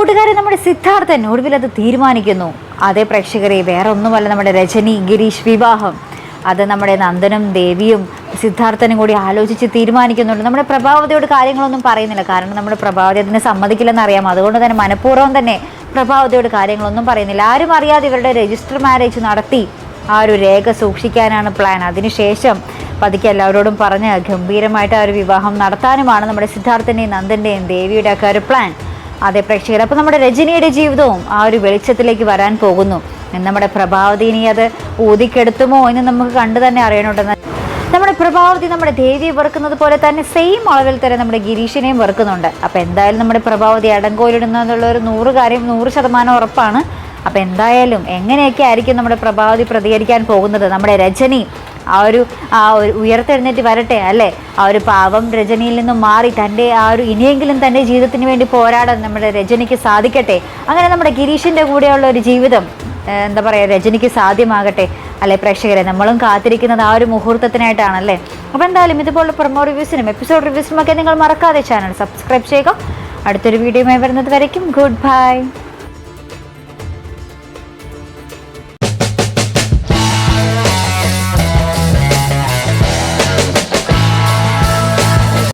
കൂട്ടുകാരെ നമ്മുടെ സിദ്ധാർത്ഥൻ ഒടുവിൽ അത് തീരുമാനിക്കുന്നു. അതേ പ്രേക്ഷകരെ വേറെ ഒന്നുമല്ല നമ്മുടെ രജനി ഗിരീഷ് വിവാഹം. അത് നമ്മുടെ നന്ദനും ദേവിയും സിദ്ധാർത്ഥനും കൂടി ആലോചിച്ച് തീരുമാനിക്കുന്നുണ്ട്. നമ്മുടെ പ്രഭാവതിയോട് കാര്യങ്ങളൊന്നും പറയുന്നില്ല. കാരണം നമ്മുടെ പ്രഭാവതി അതിനെ സമ്മതിക്കില്ലെന്ന് അറിയാം. അതുകൊണ്ട് തന്നെ മനഃപൂർവം തന്നെ പ്രഭാവതിയോട് കാര്യങ്ങളൊന്നും പറയുന്നില്ല. ആരും അറിയാതെ ഇവരുടെ രജിസ്റ്റർ മാരേജ് നടത്തി ആ ഒരു രേഖ സൂക്ഷിക്കാനാണ് പ്ലാൻ. അതിനുശേഷം പതുക്കെ എല്ലാവരോടും പറഞ്ഞ് ഗംഭീരമായിട്ട് ആ ഒരു വിവാഹം നടത്താനുമാണ് നമ്മുടെ സിദ്ധാർത്ഥന്റെയും നന്ദന്റെയും ദേവിയുടെ ഒക്കെ ഒരു പ്ലാൻ. അതെ പ്രേക്ഷകർ അപ്പോൾ നമ്മുടെ രജനിയുടെ ജീവിതവും ആ ഒരു വെളിച്ചത്തിലേക്ക് വരാൻ പോകുന്നു. നമ്മുടെ നമ്മുടെ പ്രഭാവതിനി അത് ഊതിക്കെടുത്തുമോ എന്ന് നമുക്ക് കണ്ടു തന്നെ അറിയണുണ്ടെന്ന്. നമ്മുടെ പ്രഭാവതി നമ്മുടെ ദേവിയെ വെറുക്കുന്നത് പോലെ തന്നെ സെയിം അളവിൽ തന്നെ നമ്മുടെ ഗിരീഷിനെയും വെറുക്കുന്നുണ്ട്. അപ്പോൾ എന്തായാലും നമ്മുടെ പ്രഭാവതി അടങ്കോലിടുന്ന ഒരു നൂറ് കാര്യം നൂറ് ശതമാനം ഉറപ്പാണ്. അപ്പോൾ എന്തായാലും എങ്ങനെയൊക്കെ ആയിരിക്കും നമ്മുടെ പ്രഭാവതി പ്രതികരിക്കാൻ പോകുന്നത്? നമ്മുടെ രജനി ആ ഒരു ആ ഒരു ഉയർത്തെഴുന്നേറ്റ് വരട്ടെ അല്ലേ? ആ ഒരു പാവം രജനിയിൽ നിന്നും മാറി തന്റെ ആ ഒരു ഇനിയെങ്കിലും തന്റെ ജീവിതത്തിന് വേണ്ടി പോരാടാൻ നമ്മുടെ രജനിക്ക് സാധിക്കട്ടെ. അങ്ങനെ നമ്മുടെ ഗിരീഷിന്റെ കൂടെയുള്ള ഒരു ജീവിതം എന്താ പറയുക രജനിക്ക് സാധ്യമാകട്ടെ അല്ലെ പ്രേക്ഷകരെ? നമ്മളും കാത്തിരിക്കുന്നത് ആ ഒരു മുഹൂർത്തത്തിനായിട്ടാണല്ലേ അപ്പോൾ എന്തായാലും ഇതുപോലുള്ള പ്രൊമോ റിവ്യൂസിനും എപ്പിസോഡ് റിവ്യൂസിനും ഒക്കെ നിങ്ങൾ മറക്കാതെ ചാനൽ സബ്സ്ക്രൈബ് ചെയ്യുക. അടുത്തൊരു വീഡിയോയുമായി വരുന്നത് വരയ്ക്കും. Good bye